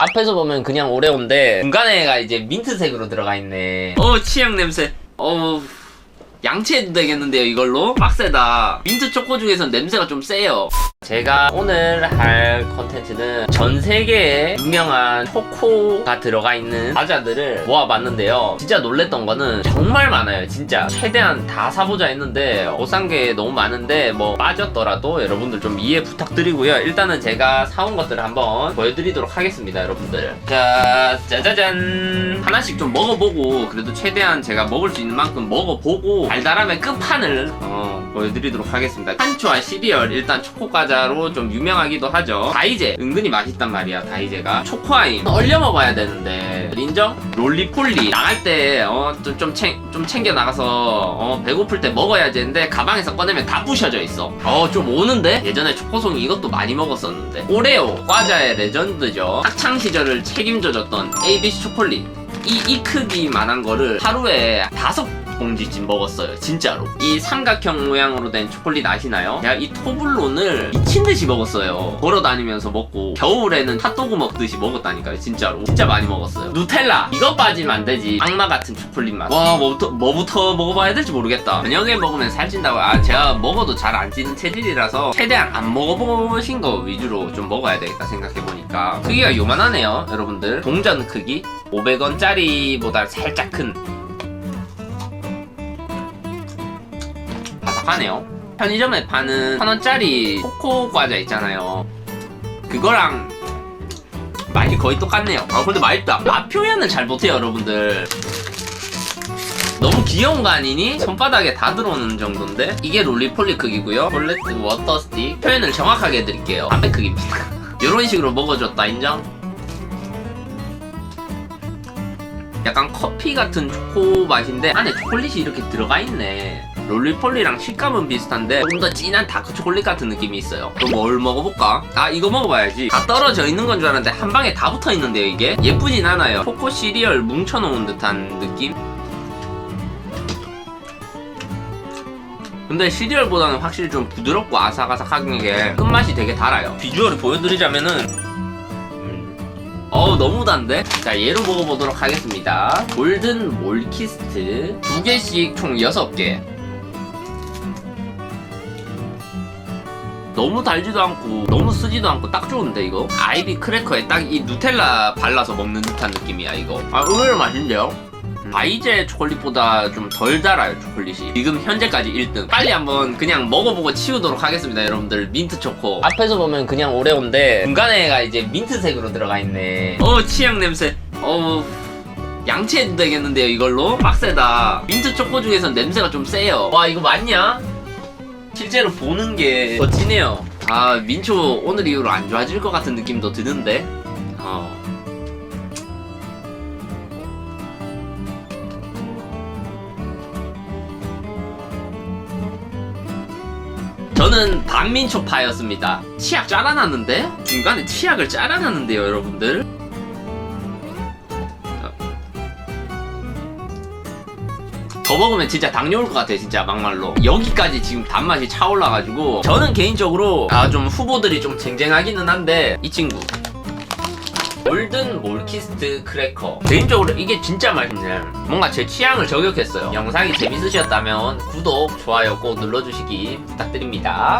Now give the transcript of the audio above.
앞에서 보면 그냥 오레오인데 중간에가 이제 민트색으로 들어가 있네. 어 치약 냄새. 어 양치해도 되겠는데요 이걸로? 빡세다. 민트 초코 중에선 냄새가 좀 세요. 제가 오늘 할 컨텐츠는 전 세계에 유명한 초코가 들어가 있는 과자들을 모아봤는데요. 진짜 놀랬던 거는 정말 많아요. 진짜 최대한 다 사보자 했는데 못 산 게 너무 많은데 뭐 빠졌더라도 여러분들 좀 이해 부탁드리고요. 일단은 제가 사온 것들을 한번 보여드리도록 하겠습니다, 여러분들. 자, 짜자잔. 하나씩 좀 먹어보고 그래도 최대한 제가 먹을 수 있는 만큼 먹어보고 달달함의 끝판을 어, 보여드리도록 하겠습니다. 한초와 시리얼 일단 초코 과자 로 좀 유명하기도 하죠. 다이제 은근히 맛있단 말이야 다이제가 초코아임 얼려 먹어야 되는데 인정? 롤리폴리 나갈 때어좀 챙, 좀 챙겨 나가서 어, 배고플 때 먹어야지 했는데 가방에서 꺼내면 다 부셔져 있어. 어 좀 오는데 예전에 초코송이 이것도 많이 먹었었는데 오레오 과자의 레전드죠. 학창 시절을 책임져줬던 ABC 초콜릿. 이, 이 크기만한 거를 하루에 다섯 봉지쯤 먹었어요 진짜로. 이 삼각형 모양으로 된 초콜릿 아시나요? 제가 이 토블론을 미친듯이 먹었어요. 걸어다니면서 먹고 겨울에는 핫도그 먹듯이 먹었다니까요 진짜로. 진짜 많이 먹었어요. 누텔라! 이거 빠지면 안 되지. 악마 같은 초콜릿 맛와 뭐부터, 뭐부터 먹어봐야 될지 모르겠다. 저녁에 먹으면 살찐다고. 아 제가 먹어도 잘 안 찌는 체질이라서 최대한 안 먹어보신 거 위주로 좀 먹어야 되겠다 생각해보니까. 크기가 요만하네요 여러분들. 동전 크기? 500원짜리보다 살짝 큰 바삭하네요. 편의점에 파는 천 원짜리 초코 과자 있잖아요. 그거랑 맛이 거의 똑같네요. 아 근데 맛있다. 맛 표현을 잘 못해요, 여러분들. 너무 귀여운 거 아니니? 손바닥에 다 들어오는 정도인데? 이게 롤리폴리 크기고요. 폴레트 워터 스틱. 표현을 정확하게 해드릴게요. 담배 크기입니다. 이런 식으로 먹어줬다, 인정? 약간 커피 같은 초코 맛인데 안에 초콜릿이 이렇게 들어가 있네. 롤리폴리랑 식감은 비슷한데 조금 더 진한 다크 초콜릿 같은 느낌이 있어요. 그럼 뭘 먹어볼까? 아 이거 먹어봐야지. 다 떨어져 있는 건 줄 알았는데 한 방에 다 붙어 있는데요 이게? 예쁘진 않아요. 초코 시리얼 뭉쳐놓은 듯한 느낌? 근데 시리얼보다는 확실히 좀 부드럽고 아삭아삭한 게 끝맛이 되게 달아요. 비주얼을 보여드리자면은 음. 어우 너무 단데? 자 얘로 먹어보도록 하겠습니다 골든 몰키스트 두 개씩 총 여섯 개 너무 달지도 않고 너무 쓰지도 않고 딱 좋은데 이거? 아이비 크래커에 딱 이 누텔라 발라서 먹는 듯한 느낌이야 이거. 아 의외로 맛있는데요? 바이제 초콜릿보다 좀 덜 달아요 초콜릿이. 지금 현재까지 1등. 빨리 한번 그냥 먹어보고 치우도록 하겠습니다 여러분들. 민트 초코. 앞에서 보면 그냥 오레오인데 중간에가 이제 민트색으로 들어가 있네. 어 치약 냄새. 어우 양치해도 되겠는데요 이걸로? 빡세다. 민트 초코 중에선 냄새가 좀 세요. 와 이거 맞냐? 실제로 보는 게더 진해요 아 민초 오늘 이후로 안 좋아질 것 같은 느낌도 드는데 어 저는 반민초파였습니다. 치약 짜라놨는데? 중간에 치약을 짜라놨는데요, 여러분들? 더 먹으면 진짜 당뇨 올 것 같아요, 진짜 막말로. 여기까지 지금 단맛이 차올라가지고 저는 개인적으로 아 좀 후보들이 좀 쟁쟁하기는 한데 이 친구. 골든 몰키스트 크래커. 개인적으로 이게 진짜 맛있네 뭔가 제 취향을 저격했어요. 영상이 재밌으셨다면 구독, 좋아요 꼭 눌러주시기 부탁드립니다